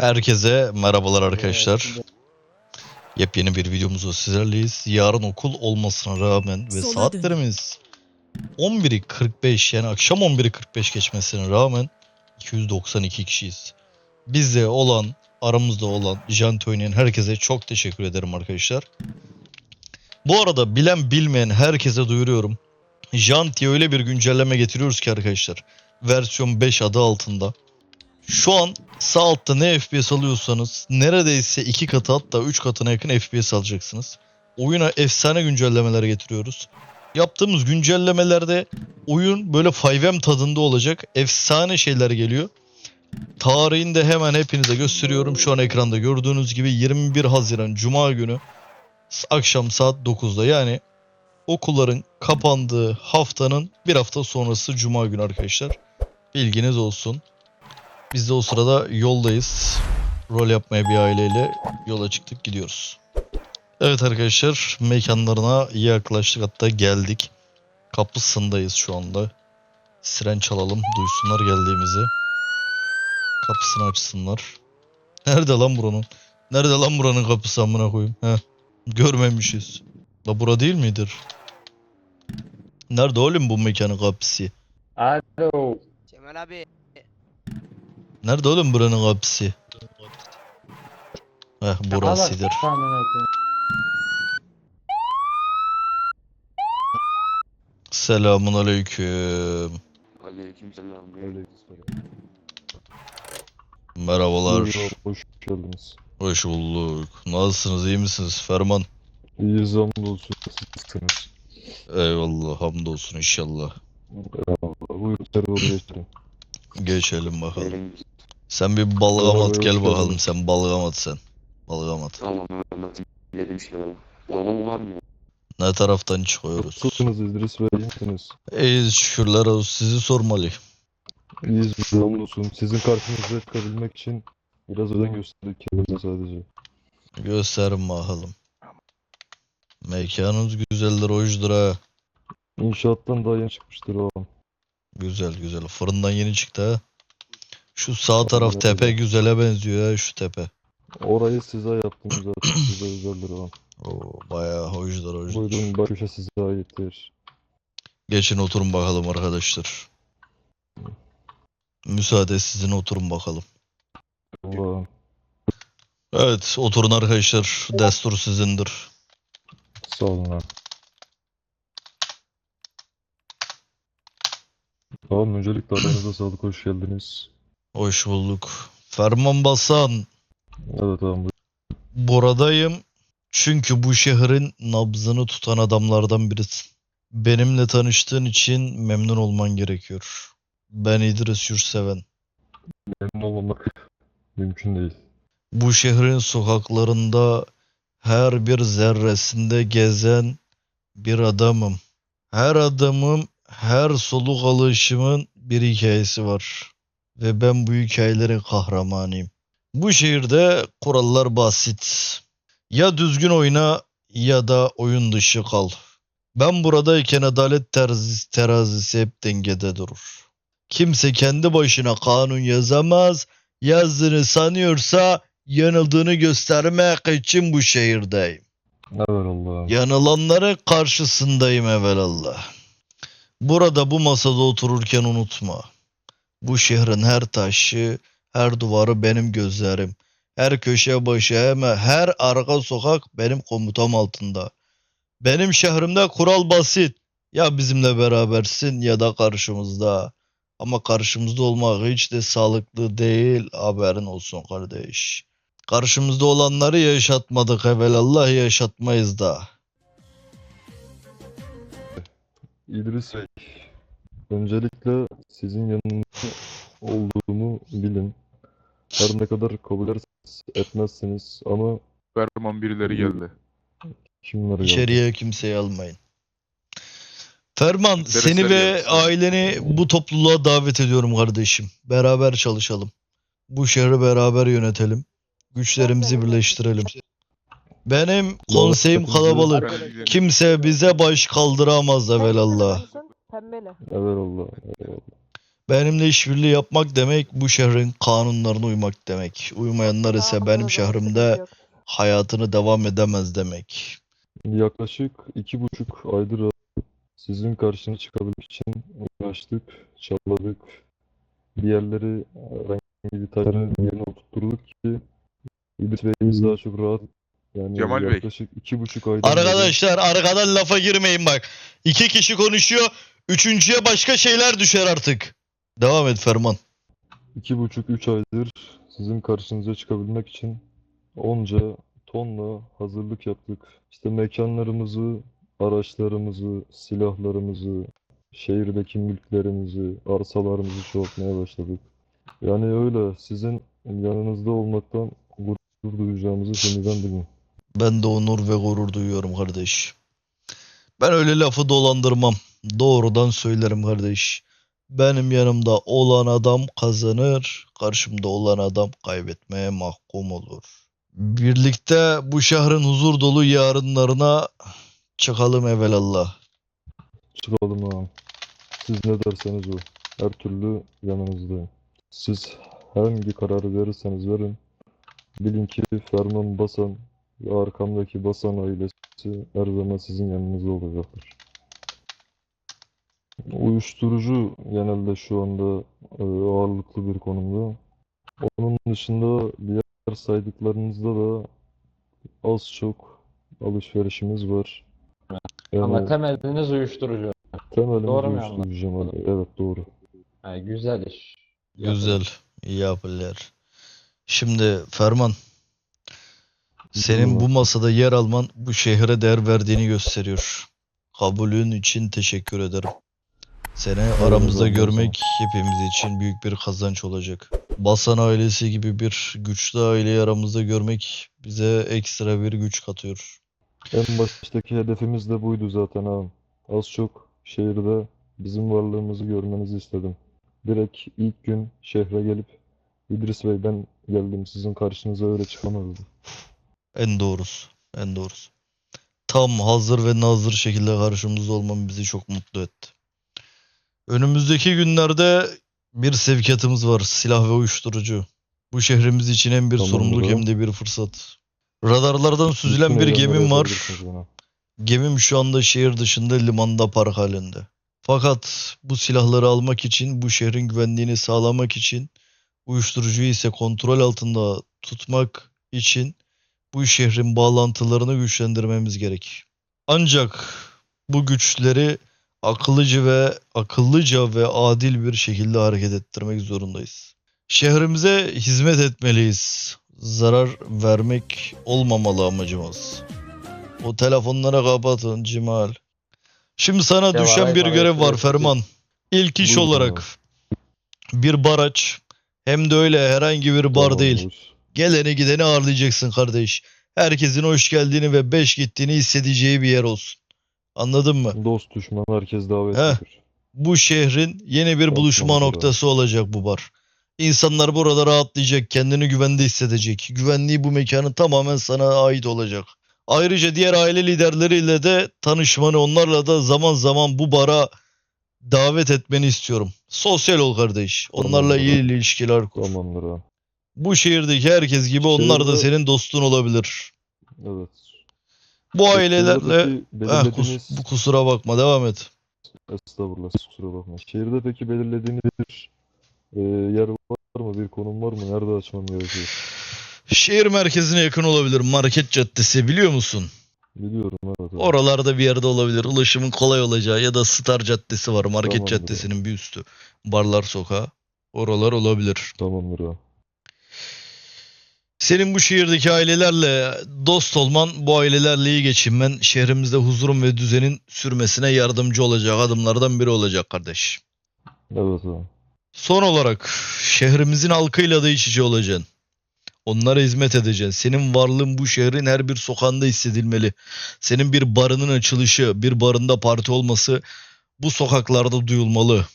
Herkese merhabalar arkadaşlar. Yepyeni bir videomuzda sizlerleyiz. Yarın okul olmasına rağmen ve Sola saatlerimiz 11'i 45 yani akşam 11'i 45 geçmesine rağmen 292 kişiyiz. Bizde olan, aramızda olan, Janti oynayan herkese çok teşekkür ederim arkadaşlar. Bu arada bilen bilmeyen herkese duyuruyorum. Janti'ye öyle bir güncelleme getiriyoruz ki arkadaşlar. Versiyon 5 adı altında. Şu an sağ altta ne FPS alıyorsanız neredeyse iki katı hatta 3 katına yakın FPS alacaksınız. Oyuna efsane güncellemeler getiriyoruz. Yaptığımız güncellemelerde oyun böyle 5M tadında olacak. Efsane şeyler geliyor. Tarihini de hemen hepinize gösteriyorum. Şu an ekranda gördüğünüz gibi 21 Haziran Cuma günü akşam saat 9'da yani okulların kapandığı haftanın bir hafta sonrası Cuma günü arkadaşlar. Bilginiz olsun. Biz de o sırada yoldayız. Rol yapmaya bir aileyle yola çıktık gidiyoruz. Evet arkadaşlar mekanlarına yaklaştık hatta geldik. Kapısındayız şu anda. Siren çalalım duysunlar geldiğimizi. Kapısını açsınlar. Nerede lan buranın? Nerede lan buranın kapısı amına koyayım? Heh. Görmemişiz. La bura değil midir? Nerede oğlum bu mekanın kapısı? Alo. Cemal abi Nerede oğlum buranın kapısı? Heh burasıdır. Selamun aleyküm. Aleykümselam. Merhabalar. Buyurun, Hoş geldiniz. Hoş bulduk. Nasılsınız? iyi misiniz? Ferman. İyiyiz hamdolsun. Sizsiniz. Eyvallah. Hamdolsun inşallah. Eyvallah. Buyurun server. Geçelim bakalım. Sen bir balgam at gel bakalım. Sen balgam at sen. Balgam at. Tamam anlatayım. Dedim şey var. Oğlum var mı? Ne taraftan çıkıyoruz? Nasılsınız İdris Bey? İyisiniz. İyiyiz şükürler olsun. Sizi sormalı. İyiyiz biz de hamdolsun. Sizin karşınıza çıkabilmek için biraz özen gösterdik kendimize sadece. Gösterin bakalım. Mekanınız güzeldir, hoşdur ha. İnşaattan daha yeni çıkmıştır o an. Güzel güzel. Fırından yeni çıktı ha. Şu sağ taraf tepe güzele benziyor ha şu tepe. Orayı size yaptım zaten. Size özeldir o. Oo, bayağı hoşdur hoşdur. Buyurun köşe size aittir. Geçin oturun bakalım arkadaşlar. Müsaade sizin oturun bakalım. Allah. Evet oturun arkadaşlar. Destur sizindir. Sağ olun abi. Tamam öncelikle aranıza sağlık hoş geldiniz. Hoş bulduk. Ferman Basan. Evet abi Buradayım. Çünkü bu şehrin nabzını tutan adamlardan birisin. Benimle tanıştığın için memnun olman gerekiyor. Ben İdris Yurtseven. memnun olmamak mümkün değil. Bu şehrin sokaklarında her bir zerresinde gezen bir adamım. Her adamım, her soluk alışımın bir hikayesi var. Ve ben bu hikayelerin kahramanıyım. Bu şehirde kurallar basit. Ya düzgün oyna ya da oyun dışı kal. Ben buradayken adalet terazisi, terazisi hep dengede durur. Kimse kendi başına kanun yazamaz. Yazdığını sanıyorsa yanıldığını göstermek için bu şehirdeyim. Evet Allah'ım. Yanılanların karşısındayım evelallah. Burada bu masada otururken unutma. Bu şehrin her taşı, her duvarı benim gözlerim. Her köşe başı hemen her arka sokak benim komutam altında. Benim şehrimde kural basit. Ya bizimle berabersin ya da karşımızda. Ama karşımızda olmak hiç de sağlıklı değil. Haberin olsun kardeş. Karşımızda olanları yaşatmadık evvelallah yaşatmayız da. İdris Bey, öncelikle sizin yanınızda olduğumu bilin. Her ne kadar kabul etmezseniz ama Ferman birileri geldi. kimler geldi? İçeriye kimseyi almayın. Ferman Dersler seni ve yarısı. aileni bu topluluğa davet ediyorum kardeşim. Beraber çalışalım. Bu şehri beraber yönetelim. Güçlerimizi birleştirelim. Benim konseyim kalabalık. Kimse bize baş kaldıramaz evvelallah. Pembeli. Evet Allah. eyvallah. Benimle işbirliği yapmak demek bu şehrin kanunlarına uymak demek. Uymayanlar ise benim şehrimde hayatını devam edemez demek. Yaklaşık iki buçuk aydır sizin karşına çıkabilmek için uğraştık, çabaladık. Bir yerleri herhangi bir taşları yerine oturtturduk ki İdris Bey'imiz daha çok rahat. Yani Cemal Bey. yaklaşık iki buçuk aydan beri Arkadaşlar arkadan lafa girmeyin bak. İki kişi konuşuyor. Üçüncüye başka şeyler düşer artık. Devam et Ferman. iki buçuk üç aydır sizin karşınıza çıkabilmek için onca tonla hazırlık yaptık. İşte mekanlarımızı, araçlarımızı, silahlarımızı, şehirdeki mülklerimizi, arsalarımızı çoğaltmaya başladık. Yani öyle sizin yanınızda olmaktan gurur duyacağımızı şimdiden bilin. Ben de onur ve gurur duyuyorum kardeş. Ben öyle lafı dolandırmam. Doğrudan söylerim kardeş. Benim yanımda olan adam kazanır, karşımda olan adam kaybetmeye mahkum olur. Birlikte bu şehrin huzur dolu yarınlarına çıkalım evelallah. Çıkalım ağam. Siz ne derseniz o. Her türlü yanınızdayım. Siz hangi kararı verirseniz verin. Bilin ki Ferman Basan ve arkamdaki Basan ailesi her zaman sizin yanınızda olacaktır. Uyuşturucu genelde şu anda e, ağırlıklı bir konumda. Onun dışında diğer saydıklarınızda da az çok alışverişimiz var. Ama Yani temeliniz uyuşturucu. temelimiz Doğru mu uyuşturucu Bey. Evet doğru. Ha, güzel iş. Güzel, iyi yapılar. Şimdi Ferman, senin bu masada yer alman bu şehre değer verdiğini gösteriyor. Kabulün için teşekkür ederim. Seni aramızda görmek hepimiz için büyük bir kazanç olacak. Basan ailesi gibi bir güçlü aileyi aramızda görmek bize ekstra bir güç katıyor. En baştaki hedefimiz de buydu zaten ağam. Az çok şehirde bizim varlığımızı görmenizi istedim. Direkt ilk gün şehre gelip İdris Bey ben geldim sizin karşınıza öyle çıkamazdım. En doğrusu, en doğrusu. Tam hazır ve nazır şekilde karşımızda olman bizi çok mutlu etti. Önümüzdeki günlerde bir sevkiyatımız var. Silah ve uyuşturucu. Bu şehrimiz için hem bir Tamamdır sorumluluk ağam. hem de bir fırsat. Radarlardan süzülen bir gemim var. Gemim şu anda şehir dışında limanda park halinde. Fakat bu silahları almak için, bu şehrin güvenliğini sağlamak için, uyuşturucuyu ise kontrol altında tutmak için bu şehrin bağlantılarını güçlendirmemiz gerek. Ancak bu güçleri akıllıca ve akıllıca ve adil bir şekilde hareket ettirmek zorundayız. Şehrimize hizmet etmeliyiz. Zarar vermek olmamalı amacımız. O telefonlara kapatın Cimal. Şimdi sana Devam düşen bir görev var. Ferman. İlk iş Buyurun olarak bir baraç hem de öyle herhangi bir bar değil. Geleni gideni ağırlayacaksın kardeş. Herkesin hoş geldiğini ve beş gittiğini hissedeceği bir yer olsun. Anladın mı? Dost düşman herkes davetlidir. Bu şehrin yeni bir buluşma abi. noktası olacak bu bar. İnsanlar burada rahatlayacak, kendini güvende hissedecek. Güvenliği bu mekanın tamamen sana ait olacak. Ayrıca diğer aile liderleriyle de tanışmanı, onlarla da zaman zaman bu bara davet etmeni istiyorum. Sosyal ol kardeş. Onlarla Tamamdır iyi abi. ilişkiler kur. Tamamdır ağam. Bu şehirdeki herkes gibi onlar da senin dostun olabilir. Evet. Bu ailelerle Heh, kus- bu kusura bakma devam et. Estağfurullah, kusura bakmayın. Şehirde peki belirlediğiniz bir e, yer var mı? Bir konum var mı? Nerede açmam gerekiyor? Şehir merkezine yakın olabilir. Market Caddesi biliyor musun? Biliyorum evet. evet. Oralarda bir yerde olabilir. Ulaşımın kolay olacağı ya da Star Caddesi var. Market Tamamdır. Caddesi'nin bir üstü. Barlar Sokağı. Oralar olabilir. Tamamdır abi. Senin bu şehirdeki ailelerle dost olman, bu ailelerle iyi geçinmen şehrimizde huzurun ve düzenin sürmesine yardımcı olacak adımlardan biri olacak kardeş. Evet abi. Son olarak şehrimizin halkıyla da iç içe olacaksın. Onlara hizmet edeceksin. Senin varlığın bu şehrin her bir sokağında hissedilmeli. Senin bir barının açılışı, bir barında parti olması bu sokaklarda duyulmalı.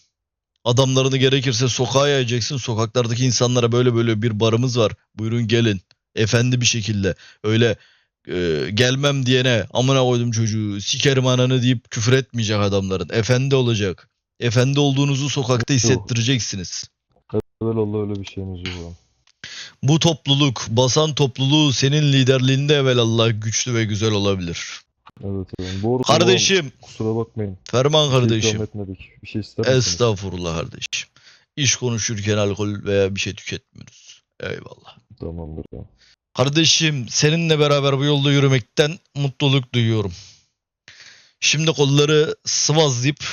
Adamlarını gerekirse sokağa yayacaksın. Sokaklardaki insanlara böyle böyle bir barımız var. Buyurun gelin. Efendi bir şekilde. Öyle e, gelmem diyene amına koydum çocuğu sikerim ananı deyip küfür etmeyecek adamların. Efendi olacak. Efendi olduğunuzu sokakta hissettireceksiniz. Evelallah öyle bir şeyimiz yok. Bu topluluk, basan topluluğu senin liderliğinde evvelallah güçlü ve güzel olabilir. Evet. Bu arada Kardeşim, ağam, kusura bakmayın. Ferman Bir şey kardeşim. Bir şey ister misiniz? Estağfurullah kardeşim. İş konuşurken alkol veya bir şey tüketmiyoruz. Eyvallah. Tamamdır ağam. Kardeşim seninle beraber bu yolda yürümekten mutluluk duyuyorum. Şimdi kolları sıvazlayıp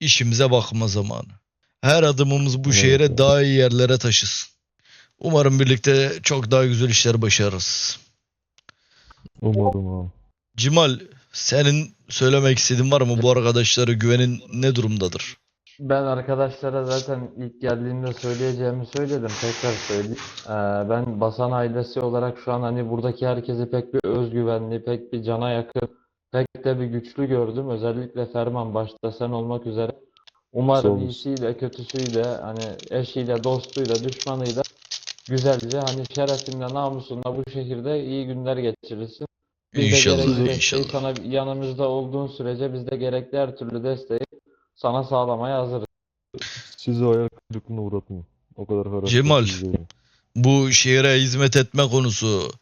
işimize bakma zamanı. Her adımımız bu Evet, şehre daha iyi yerlere taşısın. Umarım birlikte çok daha güzel işler başarırız. Umarım ağam. Cimal senin söylemek istediğin var mı? Bu arkadaşlara güvenin ne durumdadır? Ben arkadaşlara zaten ilk geldiğimde söyleyeceğimi söyledim. Tekrar söyleyeyim. Ee, ben Basan ailesi olarak şu an hani buradaki herkesi pek bir özgüvenli, pek bir cana yakın, pek de bir güçlü gördüm. Özellikle Ferman başta sen olmak üzere. Umarım olasın. iyisiyle, kötüsüyle, hani eşiyle, dostuyla, düşmanıyla güzelce hani şerefinle, namusunla bu şehirde iyi günler geçirirsin. Biz de İnşallah, gerekli desteği inşallah. sana yanımızda olduğun sürece biz de gerekli her türlü desteği sana sağlamaya hazırız. Sizi hayal kırıklığına uğratmayın. O kadar karaktersiz Cemal. değilim. Bu şehre hizmet etme konusu,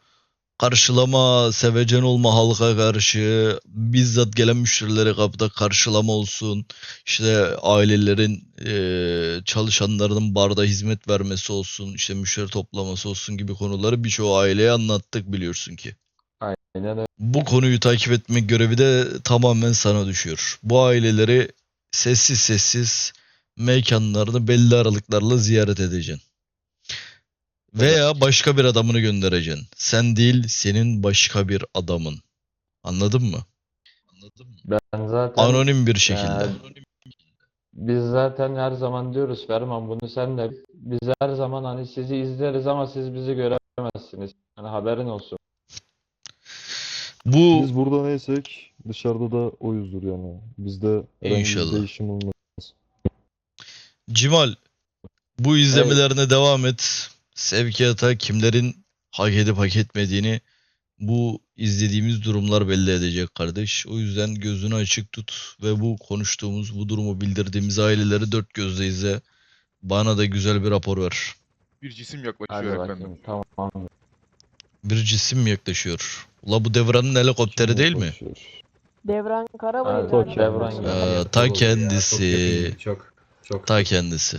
karşılama, sevecen olma halka karşı, bizzat gelen müşterilere kapıda karşılama olsun, işte ailelerin, eee, çalışanlarının barda hizmet vermesi olsun, işte müşteri toplaması olsun gibi konuları birçoğu aileye anlattık biliyorsun ki. Aynen öyle. Bu konuyu takip etmek görevi de tamamen sana düşüyor. Bu aileleri sessiz sessiz mekanlarını belli aralıklarla ziyaret edeceksin. Veya başka bir adamını göndereceksin. Sen değil, senin başka bir adamın. Anladın mı? Anladın mı? Ben zaten Anonim bir şekilde. Ee, biz zaten her zaman diyoruz Ferman bunu sen de biz her zaman hani sizi izleriz ama siz bizi göremezsiniz. Hani haberin olsun. Bu Biz burada neysek dışarıda da oyuzdur yani. Bizde herhangi bir İnşallah. değişim olmaz. Cimal, bu izlemelerine devam et. Sevkiyata kimlerin hak edip hak etmediğini bu izlediğimiz durumlar belli edecek kardeş. O yüzden gözünü açık tut ve bu konuştuğumuz, bu durumu bildirdiğimiz aileleri dört gözle izle. Bana da güzel bir rapor ver. Bir cisim Hadi yaklaşıyor efendim. bakayım tamam. Bir cisim yaklaşıyor? Ula bu devranın helikopteri değil mi? Yaklaşıyor. Devran Karabayır Evet, galiba. Devran Ee, ta kendisi. Çok çok Ta kendisi.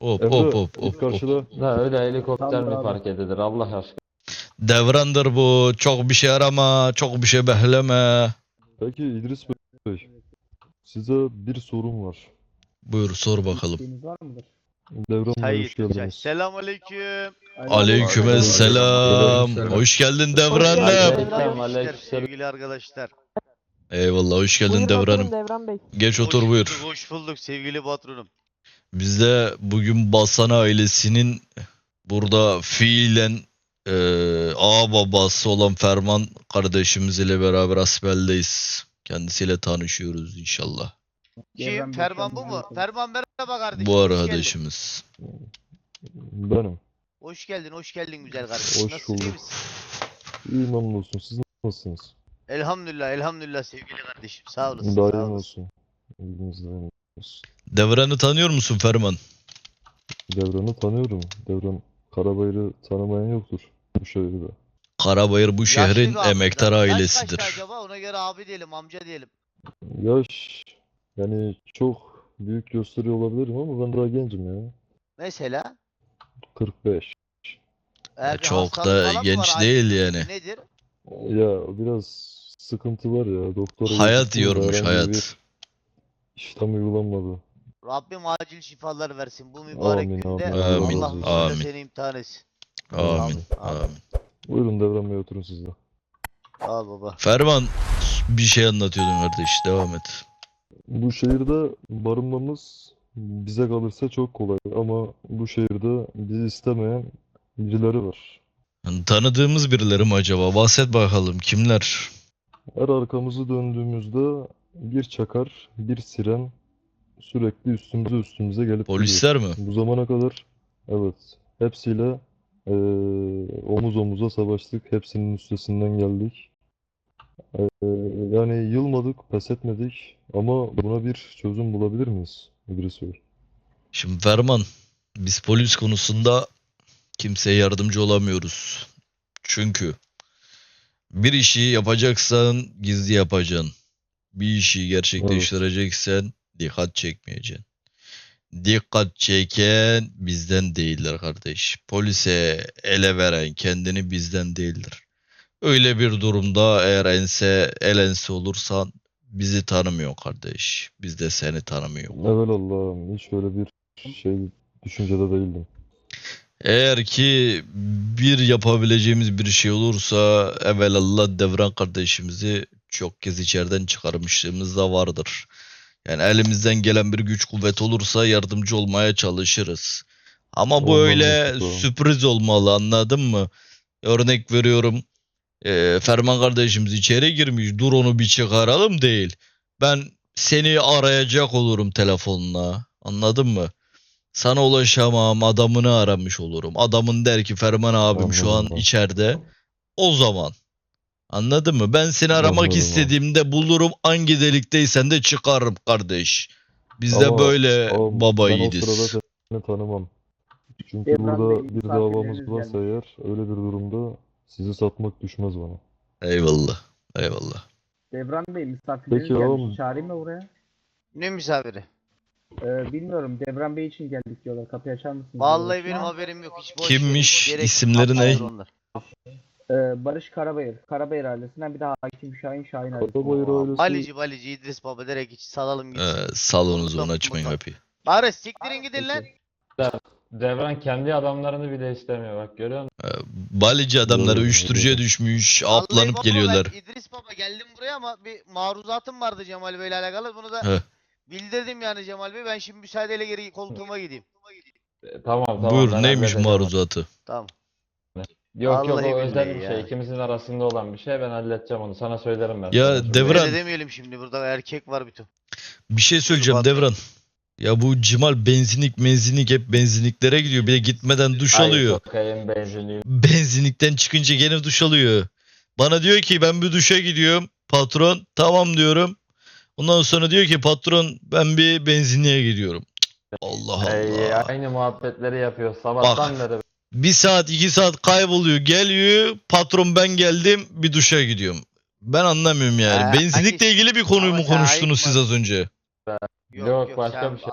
Hop Emre, hop hop hop hop. karşıda Da öyle helikopter mi fark edilir Allah aşkına. Devrandır bu. Çok bir şey arama. Çok bir şey behleme. Peki İdris Bey, size bir sorum var. Buyur sor bakalım. İsteğiniz var mıdır? Devran Bey Hayır, hoş geldiniz. Selamünaleyküm. Aleykümselam. Hoş geldin Devran'ım. Aleyküm, aleyküm. Hoş sevgili arkadaşlar. Eyvallah hoş geldin Devran'ım. Devran Bey. Geç Hoş otur bulduk, buyur. Hoş bulduk sevgili patronum. Biz de bugün Basan ailesinin burada fiilen e, ağ babası olan Ferman kardeşimiz ile beraber asbeldeyiz. Kendisiyle tanışıyoruz inşallah. Kim? Ferman bu mu? Ferman merhaba kardeşim. Bu hoş arkadaşımız. Benim. Hoş geldin, hoş geldin güzel kardeşim. Hoş Nasılsın, iyi bulduk. misin? İyi memnun olsun. Siz nasılsınız? Elhamdülillah, elhamdülillah sevgili kardeşim. Sağ olasın, Daim sağ olasın. olsun. İlginiz daim olsun. Devran'ı tanıyor musun Ferman? Devran'ı tanıyorum. Devran Karabayır'ı tanımayan yoktur bu şehirde. Karabayır bu şehrin Yaşlı bir abi emektar. Yaş ailesidir. kaçtı acaba? Ona göre abi diyelim, amca diyelim. Yaş yani çok büyük gösteriyor olabilirim ama ben daha gencim ya. Mesela? 45. Eğer bir çok hastalık da falan mı genç var? değil Ailesi yani. Nedir? Ya biraz sıkıntı var ya. Doktora Hayat gittim de yormuş herhangi hayat. bir işlem uygulanmadı. Rabbim acil şifalar versin bu mübarek Amin, günde. amin. Amin, Allah amin. amin. seni imtihan etsin. Amin. Amin. Amin. Buyurun Devran Bey oturun siz de. Al baba. Ferman bir şey anlatıyordun kardeş. Devam et. Bu şehirde barınmamız bize kalırsa çok kolay ama bu şehirde bizi istemeyen birileri var. Tanıdığımız birileri mi acaba? Bahset bakalım. Kimler? Her arkamızı döndüğümüzde bir çakar, bir siren sürekli üstümüze üstümüze gelip gidiyor. Polisler mi? Bu zamana kadar evet hepsiyle eee, omuz omuza savaştık. Hepsinin üstesinden geldik. Eee, yani yılmadık, pes etmedik ama buna bir çözüm bulabilir miyiz? İdris Bey. Şimdi Ferman, biz polis konusunda kimseye yardımcı olamıyoruz. Çünkü bir işi yapacaksan gizli yapacaksın. Bir işi gerçekleştireceksen dikkat çekmeyeceksin. Dikkat çeken bizden değildir kardeş. Polise ele veren kendini bizden değildir. Öyle bir durumda eğer ense el ense olursan bizi tanımıyor kardeş. Biz de seni tanımıyor. Evet Allah'ım hiç öyle bir şey düşüncede değildim. Eğer ki bir yapabileceğimiz bir şey olursa evvelallah Devran kardeşimizi çok kez içeriden çıkarmışlığımız da vardır. Yani elimizden gelen bir güç kuvvet olursa yardımcı olmaya çalışırız. Ama bu Olmalı öyle Mustafa. sürpriz olmalı anladın mı? Örnek veriyorum. Eee, Ferman kardeşimiz içeri girmiş. Dur onu bir çıkaralım değil. Ben seni arayacak olurum telefonla. Anladın mı? Sana ulaşamam, adamını aramış olurum. Adamın der ki Ferman abim şu an abi. içeride. O zaman. Anladın mı? Ben seni aramak abi. istediğimde bulurum. Hangi delikteysen de çıkarım kardeş. Biz de Ama- böyle Ama baba ben o yiğidiz. sırada seni tanımam. Çünkü Devran burada Bey, bir davamız varsa eğer öyle bir durumda sizi satmak düşmez bana. Eyvallah. Eyvallah. Devran Bey misafirleriniz Peki gelmiş. oğlum. Çağırayım mı buraya? Ne misafiri? Ee, bilmiyorum. Devran Bey için geldik diyorlar. Kapıyı açar mısınız? Vallahi benim haberim yok. Hiç boş Kimmiş? Gerek İsimleri ne? onlar. Ee, Barış Karabayır. Karabayır ailesinden bir daha Hakim Şahin Şahin ailesi. Karabayır ailesi Balici balici İdris Baba direkt hiç salalım gitsin. Ee, salonunuz onu Mutlaka, açmayın kapıyı. Barış siktirin gidin lan. Devran kendi adamlarını bile istemiyor bak görüyor musun? Ee, Balici adamları uyuşturucuya düşmüş, Vallahi atlanıp baba geliyorlar. Ben İdris Baba geldim buraya ama bir maruzatım vardı Cemal Bey'le alakalı. Bunu da Heh. bildirdim yani Cemal Bey. Ben şimdi müsaadeyle geri koltuğuma gideyim. E, Tamam tamam Buyur ben neymiş halledeceğim. maruzatı? Tamam. Yok yok Vallahi o özel billahi bir ya. şey. İkimizin arasında olan bir şey. Ben halledeceğim onu. Sana söylerim ben. Ya Sana söylerim. Devran- Öyle demeyelim şimdi burada erkek var bütün. Bir şey söyleyeceğim Bak. Devran. Ya bu Cimal benzinlik menzinlik hep benzinliklere gidiyor. Bir de gitmeden duş Ay, alıyor. sokayım benzinliği. Benzinlikten çıkınca gene duş alıyor. Bana diyor ki ben bir duşa gidiyorum. Patron tamam diyorum. Ondan sonra diyor ki patron ben bir benzinliğe gidiyorum. Cık, Allah Ey, Allah. aynı muhabbetleri yapıyor. Sabahtan beri. Bir saat iki saat kayboluyor geliyor. Patron ben geldim bir duşa gidiyorum. Ben anlamıyorum yani. Ha, Benzinlikle ilgili bir konuyu mu konuştunuz siz az önce? Yok, başka sen bir şey.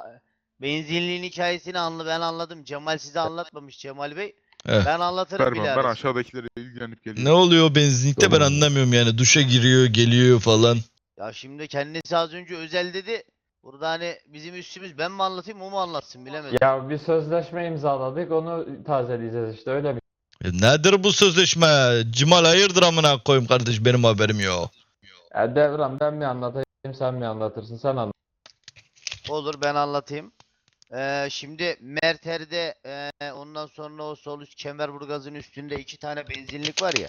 Benzinliğin hikayesini anla ben anladım. Cemal size anlatmamış Cemal Bey. Heh. Ben anlatırım Ferman ben bilahare. aşağıdakileri ilgilenip geliyorum. Ne oluyor benzinlikte ben Tamam. anlamıyorum yani. Duşa giriyor geliyor falan. Ya şimdi kendisi az önce özel dedi. Burada hani bizim üstümüz ben mi anlatayım o mu anlatsın bilemedim. Ya bir sözleşme imzaladık. Onu tazeleyeceğiz işte öyle bir E nedir bu sözleşme? Cimal hayırdır amına koyayım kardeş benim haberim yok. Ya Devran ben mi anlatayım sen mi anlatırsın sen anlat. Olur ben anlatayım. Ee, şimdi Merter'de ee, ondan sonra o sol üst Kemerburgaz'ın üstünde iki tane benzinlik var ya.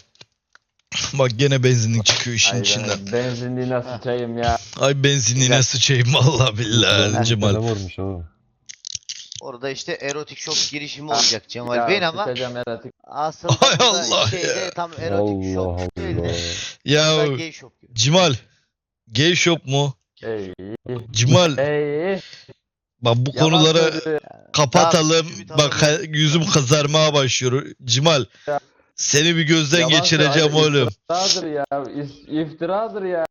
Bak gene benzinlik çıkıyor işin Ay, içinden. ben benzinliğine sıçayım ya. Ay benzinliğine sıçayım vallahi billahi Cimal. varmış abi? Orada işte erotik shop girişimi olacak Cemal Bey'in ama sıçacağım erotik. aslında Hay Allah şeyde ya. tam erotik Allah shop değil de Ya gay shop gibi. Cimal gay shop mu? Ey. Cimal Ey. bak bu Yalan konuları söylüyor. kapatalım. Tamam, Bak ha- yüzüm kızarmaya başlıyor. Cimal Ya. seni bir gözden Yalan geçireceğim söylüyor. oğlum. İftiradır ya. is- iftiradır ya.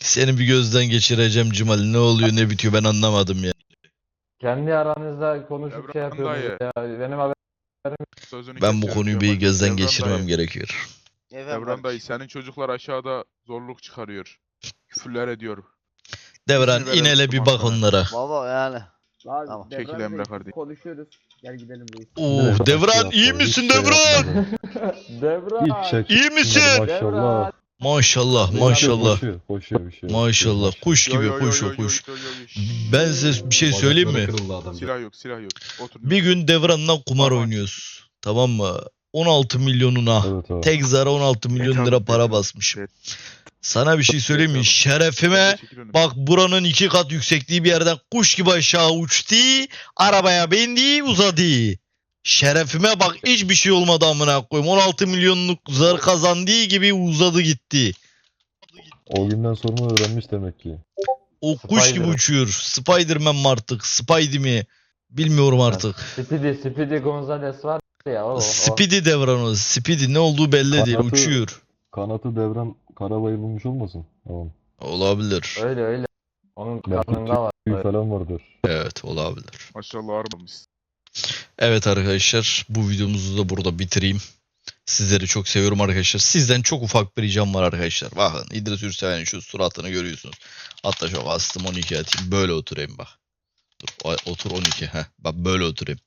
Seni bir gözden geçireceğim Cimal. Ne oluyor ne bitiyor ben anlamadım ya. Kendi aranızda konuşup şey Devran yapıyorsunuz ya. Benim haberim Sözünü Ben bu kesiyorum konuyu bir Cemal. gözden Devran geçirmem dayı, gerekiyor. Efendim Devran dayı senin çocuklar aşağıda zorluk çıkarıyor. Küfürler ediyor. Devran verelim inele bir bak onlara. Baba yani. Abi, Tamam. Devran Çekil Bey, Emre kardeşim. Konuşuyoruz. Gel gidelim reis. Oo, Devran iyi misin Devran? Devran. Hiç şey İyi misin? Maşallah. Maşallah maşallah. Koşuyor, koşuyor bir şey. Maşallah kuş gibi yo, yo, kuş o yo, kuş. yo, yo, yo, şşş. Ben size bir şey söyleyeyim mi? Silah yok silah yok. Otur. Bir gün Devran'la kumar oynuyoruz. Tamam mı? 16 milyonuna. Evet abi. Tek zara 16 milyon tamam, lira evet, para basmışım. Evet. Sana bir şey söyleyeyim mi? Şerefime bak buranın iki kat yüksekliği bir yerden kuş gibi aşağı uçtu. Arabaya bindi uzadı. Şerefime bak hiçbir şey olmadı amına koyayım. 16 milyonluk zar kazandığı gibi uzadı gitti. O günden sonra öğrenmiş demek ki. O kuş gibi Spider. uçuyor. Spider-Man mi artık? Spidey mi? Bilmiyorum artık. Speedy, Speedy Gonzales var ya o. o. Speedy devran o. Speedy ne olduğu belli değil. Kanatı- Uçuyor. Kanatı devren Karabayır bulmuş olmasın? Tamam. Olabilir. Öyle öyle. Onun kanında var. tüy falan vardır. Evet olabilir. Maşallah armamış. Evet arkadaşlar bu videomuzu da burada bitireyim. Sizleri çok seviyorum arkadaşlar. Sizden çok ufak bir ricam var arkadaşlar. Bakın İdris Ürseven'in şu suratını görüyorsunuz. Hatta şu bastım 12 atayım. Böyle oturayım bak. Dur, otur 12. Heh, bak böyle oturayım.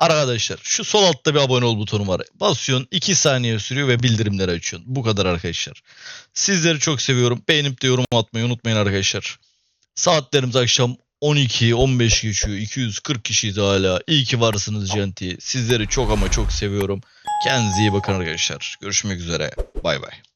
Arkadaşlar şu sol altta bir abone ol butonu var. Basıyorsun 2 saniye sürüyor ve bildirimleri açıyorsun. Bu kadar arkadaşlar. Sizleri çok seviyorum. Beğenip de yorum atmayı unutmayın arkadaşlar. Saatlerimiz akşam 12 15 geçiyor. 240 kişiyiz hala. İyi ki varsınız Genti. Sizleri çok ama çok seviyorum. Kendinize iyi bakın arkadaşlar. Görüşmek üzere. Bay bay.